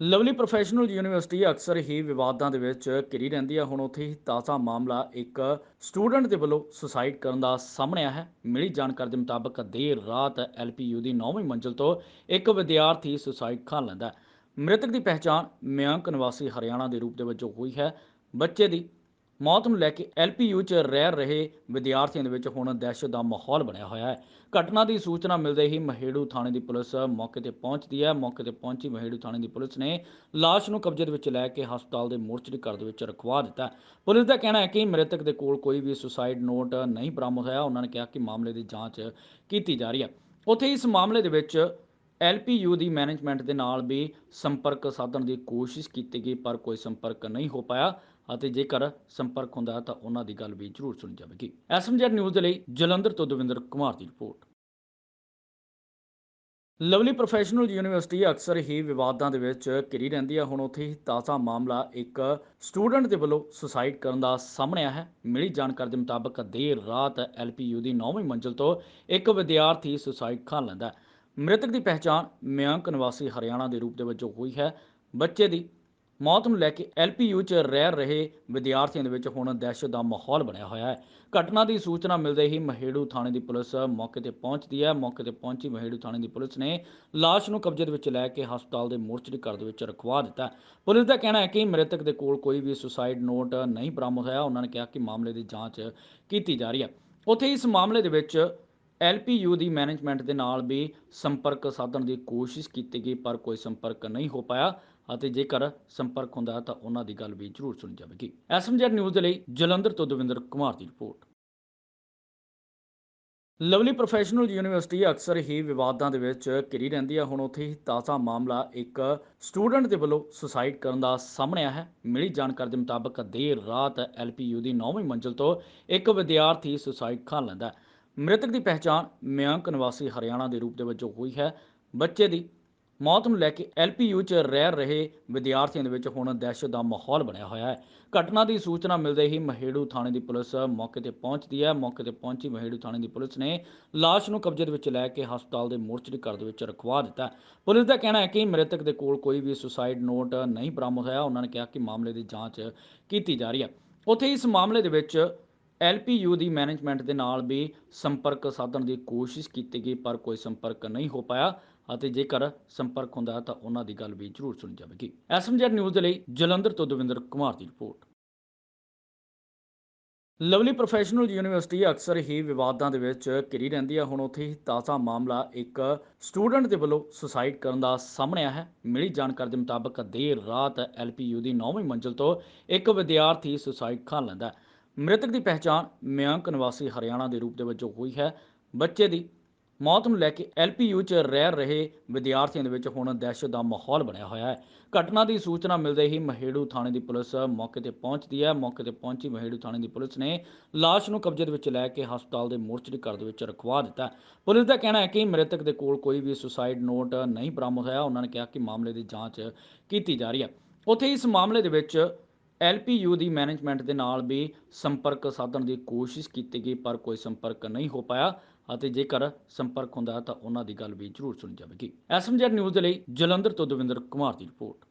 Lovely professional university ਅਕਸਰ ਹੀ ਵਿਵਾਦਾਂ ਦੇ ਵਿੱਚ ਘਿਰੀ ਰਹਿੰਦੀ ਹੈ ਹੁਣ ਉੱਥੇ ਹੀ ਤਾਜ਼ਾ ਮਾਮਲਾ ਇੱਕ ਸਟੂਡੈਂਟ ਦੇ ਵੱਲੋਂ ਸੁਸਾਈਡ ਕਰਨ ਦਾ ਸਾਹਮਣੇ ਆਇਆ ਹੈ। ਮਿਲੀ ਜਾਣਕਾਰੀ ਦੇ ਮੁਤਾਬਕ ਦੇਰ ਰਾਤ ਐਲਪੀਯੂ ਦੀ 9ਵੀਂ ਮੰਜ਼ਲ ਤੋਂ ਇੱਕ ਵਿਦਿਆਰਥੀ ਸੁਸਾਈਡ ਕਰ ਲੈਂਦਾ ਹੈ। ਮ੍ਰਿਤਕ ਦੀ ਪਹਿਚਾਣ ਮਯੰਕ ਨਿਵਾਸੀ ਹਰਿਆਣਾ ਦੇ ਰੂਪ ਦੇ ਵਜੋਂ ਹੋਈ ਹੈ। ਬੱਚੇ ਦੀ ਮੌਤ ਨੂੰ ਲੈ ਕੇ ਐਲਪੀਯੂ 'ਚ ਰਹਿ ਰਹੇ ਵਿਦਿਆਰਥੀਆਂ ਦੇ ਵਿੱਚ ਹੁਣ ਦਹਿਸ਼ਤ ਦਾ ਮਾਹੌਲ ਬਣਿਆ ਹੋਇਆ ਹੈ। ਘਟਨਾ ਦੀ ਸੂਚਨਾ ਮਿਲਦੇ ਹੀ ਮਹੇੜੂ ਥਾਣੇ ਦੀ ਪੁਲਿਸ ਮੌਕੇ ਤੇ ਪਹੁੰਚਦੀ ਹੈ। ਮੌਕੇ ਤੇ ਪਹੁੰਚੀ ਮਹੇੜੂ ਥਾਣੇ ਦੀ ਪੁਲਿਸ ਨੇ ਲਾਸ਼ ਨੂੰ ਕਬਜ਼ੇ ਦੇ ਵਿੱਚ ਲੈ ਕੇ ਹਸਪਤਾਲ ਦੇ ਮੋਰਚਰੀ ਘਰ ਦੇ ਵਿੱਚ ਰਖਵਾ ਦਿੱਤਾ ਪੁਲਿਸ ਦਾ ਕਹਿਣਾ ਹੈ ਕਿ ਮ੍ਰਿਤਕ ਦੇ ਕੋਲ ਕੋਈ ਵੀ ਸੁਸਾਈਡ ਨੋਟ ਨਹੀਂ ਬਰਾਮਦ ਹੋਇਆ। ਉਹਨਾਂ ਨੇ ਕਿਹਾ ਕਿ ਮਾਮਲੇ ਦੀ ਜਾਂਚ ਕੀਤੀ ਜਾ ਰਹੀ ਹੈ। ਉੱਥੇ ਇਸ ਮਾਮਲੇ ਦੇ ਵਿੱਚ ਐਲਪੀਯੂ ਦੀ ਮੈਨੇਜਮੈਂਟ ਦੇ ਨਾਲ ਵੀ ਸੰਪਰਕ ਸਾਧਣ ਦੀ ਕੋਸ਼ਿਸ਼ ਕੀਤੀ ਗਈ, ਪਰ ਕੋਈ ਸੰਪਰਕ ਨਹੀਂ ਹੋ ਪਾਇਆ ਅਤੇ ਜੇਕਰ ਸੰਪਰਕ ਹੁੰਦਾ ਤਾਂ ਉਹਨਾਂ ਦੀ ਗੱਲ ਵੀ ਜ਼ਰੂਰ ਸੁਣੀ ਜਾਵੇਗੀ। ਐਸਐਮਜੈਡ ਨਿਊਜ਼ ਦੇ ਲਈ ਜਲੰਧਰ ਤੋਂ ਦਵਿੰਦਰ ਕੁਮਾਰ ਦੀ ਰਿਪੋਰਟ। ਲਵਲੀ ਪ੍ਰੋਫੈਸ਼ਨਲ ਯੂਨੀਵਰਸਿਟੀ ਅਕਸਰ ਹੀ ਵਿਵਾਦਾਂ ਦੇ ਵਿੱਚ ਘਿਰੀ ਰਹਿੰਦੀ ਹੈ ਹੁਣ ਉੱਥੇ ਹੀ ਤਾਜ਼ਾ ਮਾਮਲਾ ਇੱਕ ਸਟੂਡੈਂਟ ਦੇ ਵੱਲੋਂ ਸੁਸਾਈਡ ਕਰਨ ਦਾ ਸਾਹਮਣੇ ਆਇਆ ਹੈ। ਮਿਲੀ ਜਾਣਕਾਰੀ ਦੇ ਮੁਤਾਬਕ ਦੇਰ ਰਾਤ ਐਲਪੀਯੂ ਦੀ 9ਵੀਂ ਮੰਜ਼ਲ ਤੋਂ ਇੱਕ ਵਿਦਿਆਰਥੀ ਸੁਸਾਈਡ ਕਰ ਲੈਂਦਾ ਹੈ। ਮ੍ਰਿਤਕ ਦੀ ਪਹਿਚਾਣ ਮਯੰਕ ਨਿਵਾਸੀ ਹਰਿਆਣਾ ਦੇ ਰੂਪ ਦੇ ਵਜੋਂ ਹੋਈ ਹੈ। ਬੱਚੇ ਦੀ ਮੌਤ ਨੂੰ ਲੈ ਕੇ ਐਲਪੀਯੂ 'ਚ ਰਹਿ ਰਹੇ ਵਿਦਿਆਰਥੀਆਂ ਦੇ ਵਿੱਚ ਹੁਣ ਦਹਿਸ਼ਤ ਦਾ ਮਾਹੌਲ ਬਣਿਆ ਹੋਇਆ ਹੈ। ਘਟਨਾ ਦੀ ਸੂਚਨਾ ਮਿਲਦੇ ਹੀ ਮਹੇੜੂ ਥਾਣੇ ਦੀ ਪੁਲਿਸ ਮੌਕੇ ਤੇ ਪਹੁੰਚਦੀ ਹੈ। ਮੌਕੇ ਤੇ ਪਹੁੰਚੀ ਮਹੇੜੂ ਥਾਣੇ ਦੀ ਪੁਲਿਸ ਨੇ ਲਾਸ਼ ਨੂੰ ਕਬਜ਼ੇ ਦੇ ਵਿੱਚ ਲੈ ਕੇ ਹਸਪਤਾਲ ਦੇ ਮੋਰਚਰੀ ਘਰ ਦੇ ਵਿੱਚ ਰਖਵਾ ਦਿੱਤਾ। ਪੁਲਿਸ ਦਾ ਕਹਿਣਾ ਹੈ ਕਿ ਮ੍ਰਿਤਕ ਦੇ ਕੋਲ ਕੋਈ ਵੀ ਸੁਸਾਈਡ ਨੋਟ ਨਹੀਂ ਬਰਾਮਦ ਹੋਇਆ। ਉਹਨਾਂ ਨੇ ਕਿਹਾ ਕਿ ਮਾਮਲੇ ਦੀ ਜਾਂਚ ਕੀਤੀ ਜਾ ਰਹੀ ਹੈ। ਉੱਥੇ ਇਸ ਮਾਮਲੇ ਦੇ ਵਿੱਚ ਐਲਪੀਯੂ ਦੀ ਮੈਨੇਜਮੈਂਟ ਦੇ ਨਾਲ ਵੀ ਸੰਪਰਕ ਸਾਧਣ ਦੀ ਕੋਸ਼ਿਸ਼ ਕੀਤੀ ਗਈ, ਪਰ ਕੋਈ ਸੰਪਰਕ ਨਹੀਂ ਹੋ ਪਾਇਆ ਅਤੇ ਜੇਕਰ ਸੰਪਰਕ ਹੁੰਦਾ ਤਾਂ ਉਹਨਾਂ ਦੀ ਗੱਲ ਵੀ ਜ਼ਰੂਰ ਸੁਣੀ ਜਾਵੇਗੀ। ਐਸਐਮਜੈਡ ਨਿਊਜ਼ ਦੇ ਲਈ ਜਲੰਧਰ ਤੋਂ ਦਵਿੰਦਰ ਕੁਮਾਰ ਦੀ ਰਿਪੋਰਟ। ਲਵਲੀ ਪ੍ਰੋਫੈਸ਼ਨਲ ਯੂਨੀਵਰਸਿਟੀ ਅਕਸਰ ਹੀ ਵਿਵਾਦਾਂ ਦੇ ਵਿੱਚ ਘਿਰੀ ਰਹਿੰਦੀ ਹੈ ਹੁਣ ਉੱਥੇ ਹੀ ਤਾਜ਼ਾ ਮਾਮਲਾ ਇੱਕ ਸਟੂਡੈਂਟ ਦੇ ਵੱਲੋਂ ਸੁਸਾਈਡ ਕਰਨ ਦਾ ਸਾਹਮਣੇ ਆਇਆ ਹੈ। ਮਿਲੀ ਜਾਣਕਾਰੀ ਦੇ ਮੁਤਾਬਕ ਦੇਰ ਰਾਤ ਐਲਪੀਯੂ ਦੀ 9ਵੀਂ ਮੰਜ਼ਲ ਤੋਂ ਇੱਕ ਵਿਦਿਆਰਥੀ ਸੁਸਾਈਡ ਕਰ ਲੈਂਦਾ ਹੈ। ਮ੍ਰਿਤਕ ਦੀ ਪਹਿਚਾਣ ਮਯੰਕ ਨਿਵਾਸੀ ਹਰਿਆਣਾ ਦੇ ਰੂਪ ਦੇ ਵਜੋਂ ਹੋਈ ਹੈ। ਬੱਚੇ ਦੀ ਮੌਤ ਨੂੰ ਲੈ ਕੇ ਐਲਪੀਯੂ 'ਚ ਰਹਿ ਰਹੇ ਵਿਦਿਆਰਥੀਆਂ ਦੇ ਵਿੱਚ ਹੁਣ ਦਹਿਸ਼ਤ ਦਾ ਮਾਹੌਲ ਬਣਿਆ ਹੋਇਆ ਹੈ। ਘਟਨਾ ਦੀ ਸੂਚਨਾ ਮਿਲਦੇ ਹੀ ਮਹੇੜੂ ਥਾਣੇ ਦੀ ਪੁਲਿਸ ਮੌਕੇ ਤੇ ਪਹੁੰਚਦੀ ਹੈ। ਮੌਕੇ ਤੇ ਪਹੁੰਚੀ ਮਹੇੜੂ ਥਾਣੇ ਦੀ ਪੁਲਿਸ ਨੇ ਲਾਸ਼ ਨੂੰ ਕਬਜ਼ੇ ਦੇ ਵਿੱਚ ਲੈ ਕੇ ਹਸਪਤਾਲ ਦੇ ਮੋਰਚਰੀ ਘਰ ਦੇ ਵਿੱਚ ਰਖਵਾ ਦਿੱਤਾ। ਪੁਲਿਸ ਦਾ ਕਹਿਣਾ ਹੈ ਕਿ ਮ੍ਰਿਤਕ ਦੇ ਕੋਲ ਕੋਈ ਵੀ ਸੁਸਾਈਡ ਨੋਟ ਨਹੀਂ ਬਰਾਮਦ ਹੋਇਆ। ਉਹਨਾਂ ਨੇ ਕਿਹਾ ਕਿ ਮਾਮਲੇ ਦੀ ਜਾਂਚ ਕੀਤੀ ਜਾ ਰਹੀ ਹੈ। ਉੱਥੇ ਇਸ ਮਾਮਲੇ ਦੇ ਵਿੱਚ ਐਲਪੀਯੂ ਦੀ ਮੈਨੇਜਮੈਂਟ ਦੇ ਨਾਲ ਵੀ ਸੰਪਰਕ ਸਾਧਣ ਦੀ ਕੋਸ਼ਿਸ਼ ਕੀਤੀ ਗਈ, ਪਰ ਕੋਈ ਸੰਪਰਕ ਨਹੀਂ ਹੋ ਪਾਇਆ ਅਤੇ ਜੇਕਰ ਸੰਪਰਕ ਹੁੰਦਾ ਤਾਂ ਉਹਨਾਂ ਦੀ ਗੱਲ ਵੀ ਜ਼ਰੂਰ ਸੁਣੀ ਜਾਵੇਗੀ। ਐਸਐਮਜੈਡ ਨਿਊਜ਼ ਦੇ ਲਈ ਜਲੰਧਰ ਤੋਂ ਦਵਿੰਦਰ ਕੁਮਾਰ ਦੀ ਰਿਪੋਰਟ। ਲਵਲੀ ਪ੍ਰੋਫੈਸ਼ਨਲ ਯੂਨੀਵਰਸਿਟੀ ਅਕਸਰ ਹੀ ਵਿਵਾਦਾਂ ਦੇ ਵਿੱਚ ਘਿਰੀ ਰਹਿੰਦੀ ਹੈ ਹੁਣ ਉੱਥੇ ਹੀ ਤਾਜ਼ਾ ਮਾਮਲਾ ਇੱਕ ਸਟੂਡੈਂਟ ਦੇ ਵੱਲੋਂ ਸੁਸਾਈਡ ਕਰਨ ਦਾ ਸਾਹਮਣੇ ਆਇਆ ਹੈ। ਮਿਲੀ ਜਾਣਕਾਰੀ ਦੇ ਮੁਤਾਬਕ ਦੇਰ ਰਾਤ ਐਲਪੀਯੂ ਦੀ 9ਵੀਂ ਮੰਜ਼ਲ ਤੋਂ ਇੱਕ ਵਿਦਿਆਰਥੀ ਸੁਸਾਈਡ ਕਰ ਲੈਂਦਾ ਹੈ। ਮ੍ਰਿਤਕ ਦੀ ਪਹਿਚਾਣ ਮਯੰਕ ਨਿਵਾਸੀ ਹਰਿਆਣਾ ਦੇ ਰੂਪ ਦੇ ਵਜੋਂ ਹੋਈ ਹੈ। ਬੱਚੇ ਦੀ ਮੌਤ ਨੂੰ ਲੈ ਕੇ ਐਲਪੀਯੂ 'ਚ ਰਹਿ ਰਹੇ ਵਿਦਿਆਰਥੀਆਂ ਦੇ ਵਿੱਚ ਹੁਣ ਦਹਿਸ਼ਤ ਦਾ ਮਾਹੌਲ ਬਣਿਆ ਹੋਇਆ ਹੈ। ਘਟਨਾ ਦੀ ਸੂਚਨਾ ਮਿਲਦੇ ਹੀ ਮਹੇੜੂ ਥਾਣੇ ਦੀ ਪੁਲਿਸ ਮੌਕੇ ਤੇ ਪਹੁੰਚਦੀ ਹੈ। ਮੌਕੇ ਤੇ ਪਹੁੰਚੀ ਮਹੇੜੂ ਥਾਣੇ ਦੀ ਪੁਲਿਸ ਨੇ ਲਾਸ਼ ਨੂੰ ਕਬਜ਼ੇ ਦੇ ਵਿੱਚ ਲੈ ਕੇ ਹਸਪਤਾਲ ਦੇ ਮੋਰਚਰੀ ਘਰ ਦੇ ਵਿੱਚ ਰਖਵਾ ਦਿੱਤਾ। ਪੁਲਿਸ ਦਾ ਕਹਿਣਾ ਹੈ ਕਿ ਮ੍ਰਿਤਕ ਦੇ ਕੋਲ ਕੋਈ ਵੀ ਸੁਸਾਈਡ ਨੋਟ ਨਹੀਂ ਬਰਾਮਦ ਹੋਇਆ। ਉਹਨਾਂ ਨੇ ਕਿਹਾ ਕਿ ਮਾਮਲੇ ਦੀ ਜਾਂਚ ਕੀਤੀ ਜਾ ਰਹੀ ਹੈ। ਉੱਥੇ ਇਸ ਮਾਮਲੇ ਦੇ ਵਿੱਚ ਐਲਪੀਯੂ ਦੀ ਮੈਨੇਜਮੈਂਟ ਦੇ ਨਾਲ ਵੀ ਸੰਪਰਕ ਸਾਧਣ ਦੀ ਕੋਸ਼ਿਸ਼ ਕੀਤੀ ਗਈ, ਪਰ ਕੋਈ ਸੰਪਰਕ ਨਹੀਂ ਹੋ ਪਾਇਆ ਅਤੇ ਜੇਕਰ ਸੰਪਰਕ ਹੁੰਦਾ ਤਾਂ ਉਹਨਾਂ ਦੀ ਗੱਲ ਵੀ ਜ਼ਰੂਰ ਸੁਣੀ ਜਾਵੇਗੀ। ਐਸਐਮਜੈਡ ਨਿਊਜ਼ ਦੇ ਲਈ ਜਲੰਧਰ ਤੋਂ ਦਵਿੰਦਰ ਕੁਮਾਰ ਦੀ ਰਿਪੋਰਟ।